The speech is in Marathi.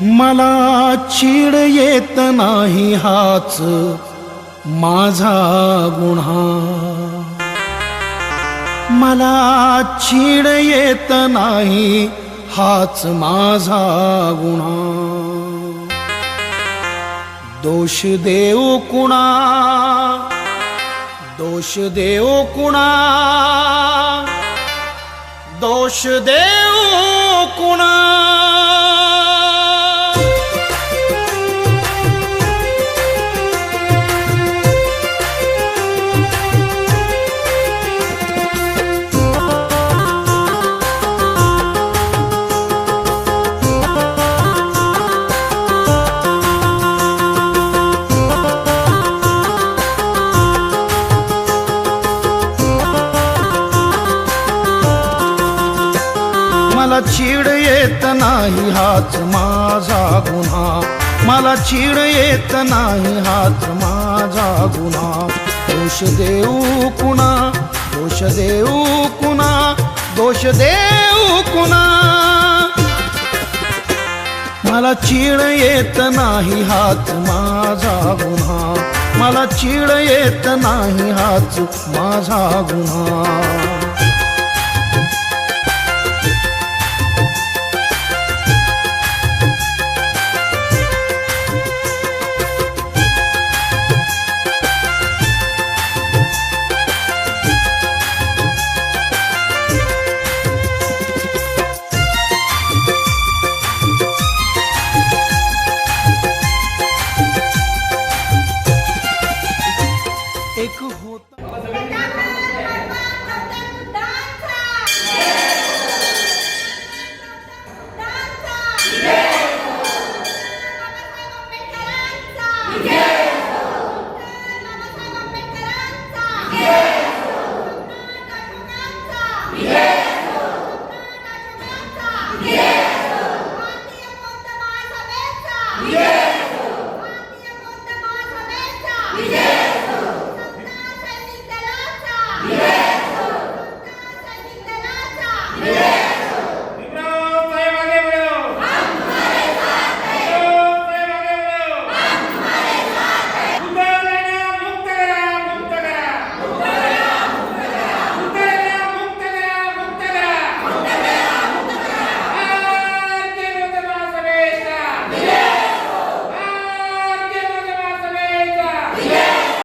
मला चीड येत नाही हाच माझा गुन्हा. मला चीड येत नाही हाच माझा गुन्हा. दोष देव कुणा? दोष देव कुणा? दोष देव कुणा? मला चीड येत नाही हाच माझा गुन्हा. मला चीड येत नाही हाच माझा गुन्हा. दोष देऊ कुणा? दोष देऊ कुणा? दोष देऊ कुणा? मला चीड येत नाही हाच माझा गुन्हा. मला चीड येत नाही हाच माझा गुन्हा. Yeah!